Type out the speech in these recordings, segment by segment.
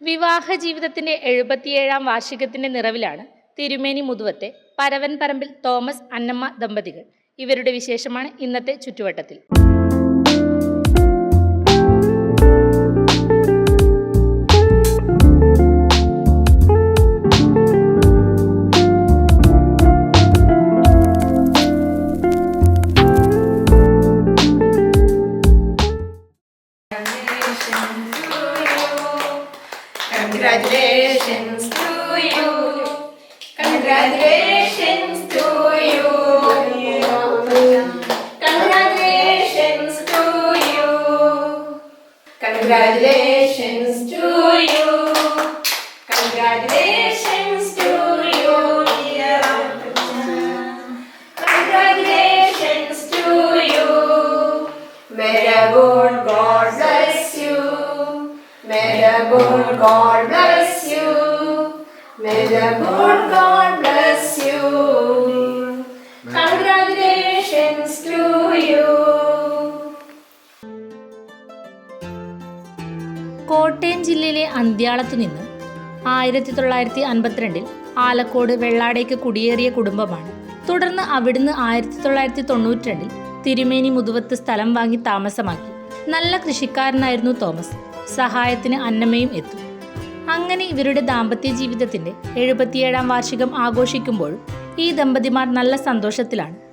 വിവാഹ ജീവിതത്തിന്റെ എഴുപത്തിയേഴാം വാർഷികത്തിന്റെ നിറവിലാണ് തിരുമേനി മുതുവത്തെ പരവൻ പറമ്പിൽ തോമസ് അന്നമ്മ ദമ്പതികൾ. ഇവരുടെ വിശേഷമാണ് ഇന്നത്തെ ചുറ്റുവട്ടത്തിൽ. The good God bless you. May the good God bless you. May the good God bless you. Congratulations to you. Kottayam ജില്ലയിലെ അന്ത്യാളത്തു നിന്ന് ആയിരത്തി തൊള്ളായിരത്തി അൻപത്തിരണ്ടിൽ ആലക്കോട് വെള്ളാടേക്ക് കുടിയേറിയ കുടുംബമാണ് തുടർന്ന് അവിടുന്ന് ആയിരത്തി തൊള്ളായിരത്തി തൊണ്ണൂറ്റി തിരുമേനി മുതുവത്ത് സ്ഥലം വാങ്ങി താമസമാക്കി. നല്ല കൃഷിക്കാരനായിരുന്നു തോമസ്. സഹായത്തിന് അന്നമ്മയും എത്തും. അങ്ങനെ ഇവരുടെ ദാമ്പത്യ ജീവിതത്തിന്റെ എഴുപത്തിയേഴാം വാർഷികം ആഘോഷിക്കുമ്പോൾ ഈ ദമ്പതിമാർ നല്ല സന്തോഷത്തിലാണ്.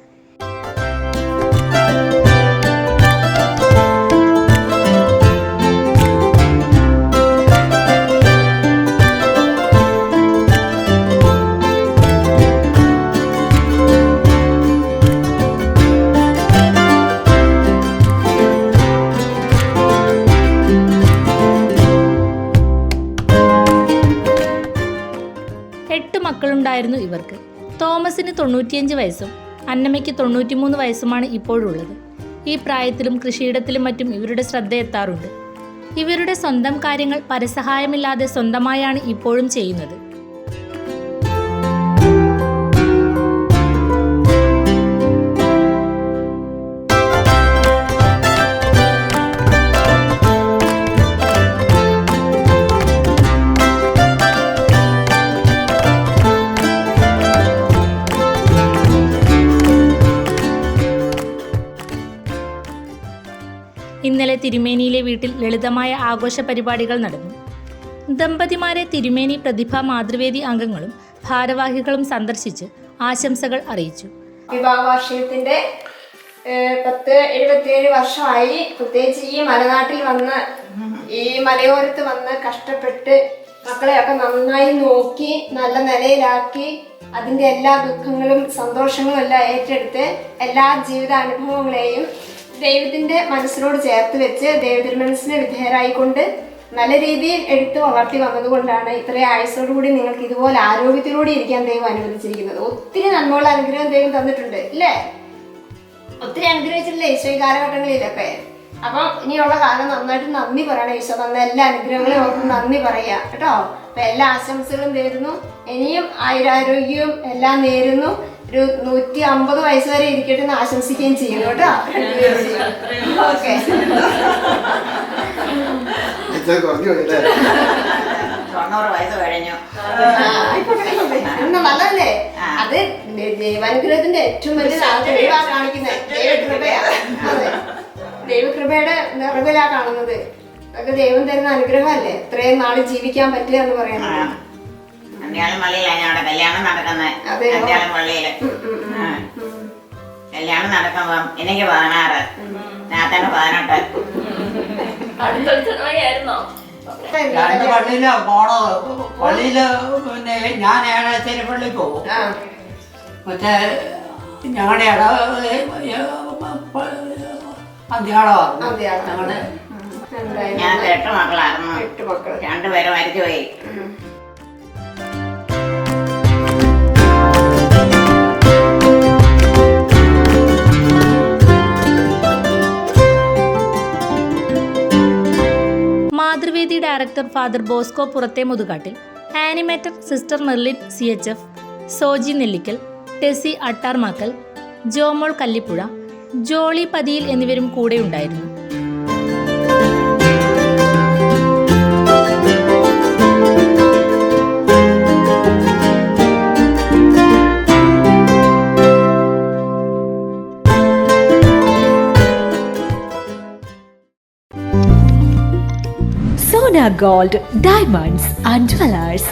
മക്കളുണ്ടായിരുന്നു ഇവർക്ക്. തോമസിന് തൊണ്ണൂറ്റിയഞ്ച് വയസ്സും അന്നമ്മയ്ക്ക് തൊണ്ണൂറ്റിമൂന്ന് വയസ്സുമാണ് ഇപ്പോഴുള്ളത്. ഈ പ്രായത്തിലും കൃഷിയിടത്തിലും മറ്റും ഇവരുടെ ശ്രദ്ധ എത്താറുണ്ട്. ഇവരുടെ സ്വന്തം കാര്യങ്ങൾ പരസഹായമില്ലാതെ സ്വന്തമായാണ് ഇപ്പോഴും ചെയ്യുന്നത്. ഇന്നലെ തിരുമേനിയിലെ വീട്ടിൽ ലളിതമായ ആഘോഷ പരിപാടികൾ നടന്നു. ദമ്പതിമാരെ തിരുമേനി പ്രതിഭ മാതൃവേദി അംഗങ്ങളും ഭാരവാഹികളും സന്ദർശിച്ച് ആശംസകൾ അറിയിച്ചു. വിവാഹ വാർഷികത്തിന്റെ ഏഹ്, പത്ത് എഴുപത്തിയേഴ് വർഷമായി പ്രത്യേകിച്ച് ഈ മലനാട്ടിൽ വന്ന് ഈ മലയോരത്ത് വന്ന് കഷ്ടപ്പെട്ട് മക്കളെയൊക്കെ നന്നായി നോക്കി നല്ല നിലയിലാക്കി അതിന്റെ എല്ലാ ദുഃഖങ്ങളും സന്തോഷങ്ങളും എല്ലാം ഏറ്റെടുത്ത് എല്ലാ ജീവിതാനുഭവങ്ങളെയും ദൈവത്തിന്റെ മനസ്സിനോട് ചേർത്ത് വെച്ച് ദൈവതിരുമനസ്സിന് വിധേയരായിക്കൊണ്ട് നല്ല രീതിയിൽ എടുത്ത് വളർത്തി വന്നതുകൊണ്ടാണ് ഇത്രയും ആയുസോടുകൂടി നിങ്ങൾക്ക് ഇതുപോലെ ആരോഗ്യത്തിലൂടെ ഇരിക്കാൻ ദൈവം അനുവദിച്ചിരിക്കുന്നത്. ഒത്തിരി നന്മകൾ അനുഗ്രഹം ദൈവം തന്നിട്ടുണ്ട് ഇല്ലേ? ഒത്തിരി അനുഗ്രഹിച്ചിട്ടില്ലേ ഈശോ കാലഘട്ടങ്ങളിലൊക്കെ? അപ്പം ഇനിയുള്ള കാലം നന്നായിട്ട് നന്ദി പറയണം. ഈശോ തന്ന എല്ലാ അനുഗ്രഹങ്ങളും ഓർത്ത് നന്ദി പറയാ. കേട്ടോ? അപ്പൊ എല്ലാ ആശംസകളും നേരുന്നു. ഇനിയും ആയുരാരോഗ്യവും എല്ലാം നേരുന്നു. ഒരു നൂറ്റി അമ്പത് വയസ്സ് വരെ ഇരിക്കട്ടെ എന്ന് ആശംസിക്കുകയും ചെയ്യുന്നു. കേട്ടോ? ഓക്കെ. നല്ലതല്ലേ അത് ദൈവാനുഗ്രഹത്തിന്റെ ഏറ്റവും വലിയ കാണിക്കുന്നത് ദൈവകൃപയുടെ നിറവിലാ കാണുന്നത്. അതൊക്കെ ദൈവം തരുന്ന അനുഗ്രഹമല്ലേ? ഇത്രയും നാൾ ജീവിക്കാൻ പറ്റുക എന്ന് പറയാൻ പള്ളിയിലാണ് കല്യാണം നടക്കുന്നത് കല്യാണം അന്ത്യാളം പള്ളിയിൽ ആ. കല്യാണം നടക്കുമ്പം എനിക്ക് പതിനാറ്. നാത്തന് പതിനെട്ട്. രണ്ട് പള്ളിയിൽ പോണത്. പള്ളിയിൽ പിന്നെ ഞാൻ ഏഴാശ്ശേരി പള്ളി പോകും. മറ്റേ ഞങ്ങളുടെ ഇട എട്ട് മക്കളായിരുന്നു. എട്ട് രണ്ടുപേര് മരിച്ചുപോയി മാതൃവേദി ഡയറക്ടർ ഫാദർ ബോസ്കോ പുറത്തെ മുതുകാട്ടിൽ animator sister Merlin C H F Soji Nellikkal Tessy Attarmakkal Jomol Kallippuzha Jolly Pathiyil എന്നിവരും കൂടെ ഉണ്ടായിരുന്നു. Sona gold diamonds and jewellers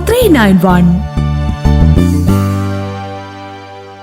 three nine one